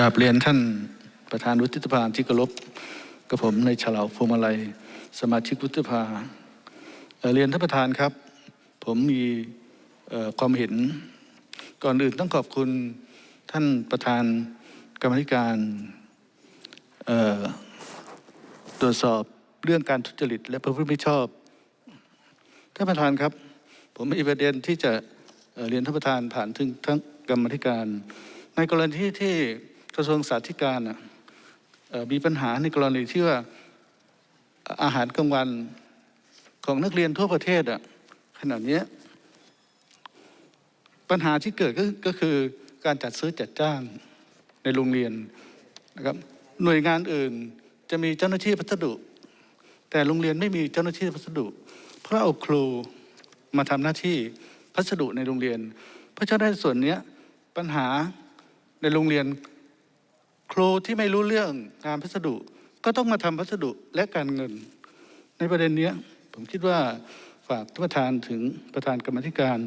กราบเรียนท่านประธานวุฒิสภาที่เคารพกับผมในฉลาวพวงมาลัย สมาชิกวุฒิสภาเเรียนท่านประธานครับ ผมมีความเห็นก่อนอื่นต้องขอบคุณท่านประธานกรรมธิการตรวจสอบเรื่องการทุจริต และประพฤติมิชอบท่านประธานครับ ผมมีประเด็นที่จะเเรียนท่านประธานผ่านถึงทั้งกรรมธิการ ในกรณีที่ที่ กระทรวงสาธารณสุขมีปัญหาในกรณีที่ว่าอาหารกลางวันของนักเรียนทั่วประเทศอะขณะเนี้ปัญหาที่เกิดก็กคือการจัดซื้อจัดจ้างในโรงเรียนนะครับหน่วยงานอื่นจะมีเจ้าหน้าที่พัสดุ แต่โรงเรียนไม่มีเจ้าหน้าที่พัสดุ เพราะเอาครูมาทำหน้าที่พัสดุในโรงเรียน เพราะฉะนั้นส่วนนี้ปัญหาในโรงเรียน ครูที่ไม่รู้เรื่องงานพัสดุ ก็ต้องมาทำพัสดุและการเงิน ในประเด็นนี้ผมคิดว่าฝากท่านประธานถึงประธานกรรมธิการ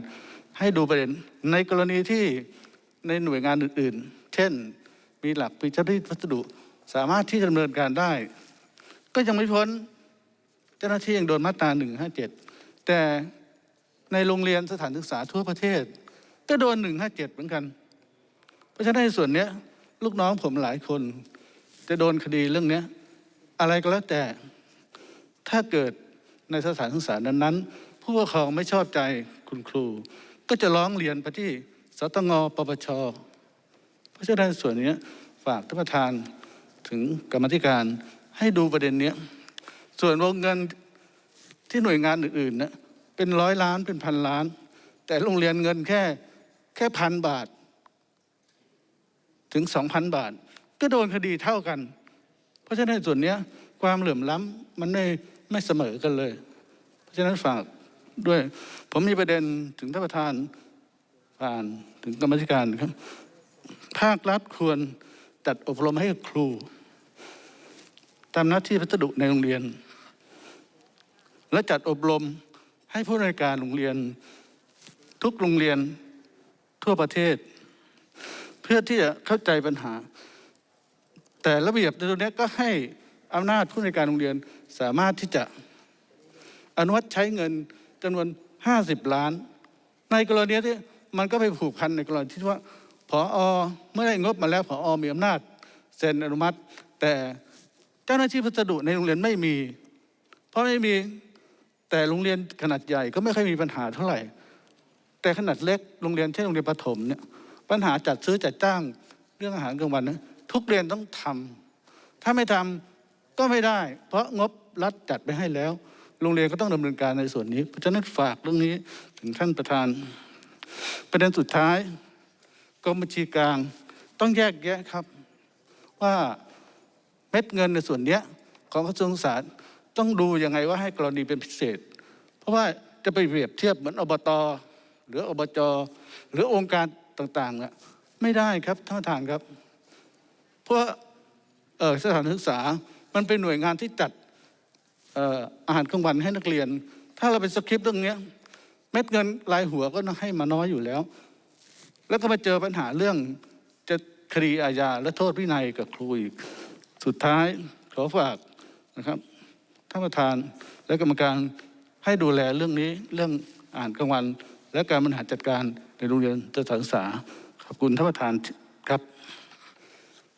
ให้ดูประเด็นในกรณีที่ในหน่วยงานอื่น ๆ เช่น มีหลักมีเจ้าหน้าที่พัสดุสามารถที่จะดำเนินการได้ ก็ยังไม่พ้นเจ้าหน้าที่ยังโดนมาตราหนึ่งห้าเจ็ดแต่ในโรงเรียนสถานศึกษาทั่วประเทศ ก็โดนหนึ่งห้าเจ็ดเหมือนกัน เพราะฉะนั้นในส่วนเนี้ ลูกน้องผมหลายคนจะโดนคดีเรื่องนี้อะไรก็แล้วแต่ถ้าเกิดในสถานศึกษานั้นๆผู้ปกครองไม่ชอบใจคุณครู ก็จะร้องเรียนไปที่สตงปปชเพราะฉะนั้นส่วนนี้ฝากท่านประธานถึงกรรมธิการให้ดูประเด็นนี้ส่วนวงเงินที่หน่วยงานอื่นๆนะเป็นร้อยล้านเป็นพันล้าน แต่โรงเรียนเงินแค่แค่พันบาท ถึงสองพันบาท ก็โดนคดีเท่ากัน เพราะฉะนั้นส่วนนี้ความเหลื่อมล้ำมันไม่ไม่เสมอกันเลย เพราะฉะนั้นฝากด้วย ผมมีประเด็นถึงท่านประธานผ่านถึงกรรมธิการครับ ภาครัฐควรจัดอบรมให้ครู ตามหน้าที่พัสดุในโรงเรียน และจัดอบรมให้ผู้ในการโรงเรียน ทุกโรงเรียนทั่วประเทศ เพื่อที่จะเข้าใจปัญหา แต่ระเบียบในตรงนี้ก็ให้อำนาจผู้ในการโรงเรียนสามารถที่จะอนุมัติใช้เงินจำนวน 50 ล้าน ในกรณีที่มันก็ไปผูกพันในกรณีที่ว่าผออเมื่อได้งบมาแล้วผอมีอำนาจเซ็นอนุมัติ แต่เจ้าหน้าที่พัสดุในโรงเรียนไม่มี เพราะไม่มีแต่โรงเรียนขนาดใหญ่ก็ไม่ค่อยมีปัญหาเท่าไหร่ แต่ขนาดเล็กโรงเรียนเช่นโรงเรียนประถมเนี่ย ปัญหาจัดซื้อจัดจ้างเรื่องอาหารกลางวันนะทุกเรียนต้องทำถ้าไม่ทำก็ไม่ได้ เพราะงบรัฐจัดไปให้แล้ว โรงเรียนก็ต้องดำเนินการในส่วนนี้ เพราะฉะนั้นฝากเรื่องนี้ถึงท่านประธาน ประเด็นสุดท้ายกรมบัญชีกลางต้องแยกแยะครับ ว่าเม็ดเงินในส่วนเนี้ยของกระทรวงศึกษาต้องดูยังไงว่าให้กรณีเป็นพิเศษ เพราะว่าจะไปเปรียบเทียบเหมือนอบต หรืออบจหรือองค์การ ต่างๆอะไม่ได้ครับท่านประธานครับ เพราะสถานศึกษามันเป็นหน่วยงานที่จัดอาหารกลางวันให้นักเรียน ถ้าเราเป็นสคริปต์เรื่องนี้เม็ดเงินรายหัวก็ให้มาน้อยอยู่แล้ว แล้วก็มาเจอปัญหาเรื่องจะคดีอาญาและโทษวินัยกับครูอีก สุดท้ายขอฝากนะครับท่านประธานและกรรมการให้ดูแลเรื่องนี้เรื่องอาหารกลางวัน และการบริหารจัดการในโรงเรียนสถานศึกษาขอบคุณท่านประธานครับ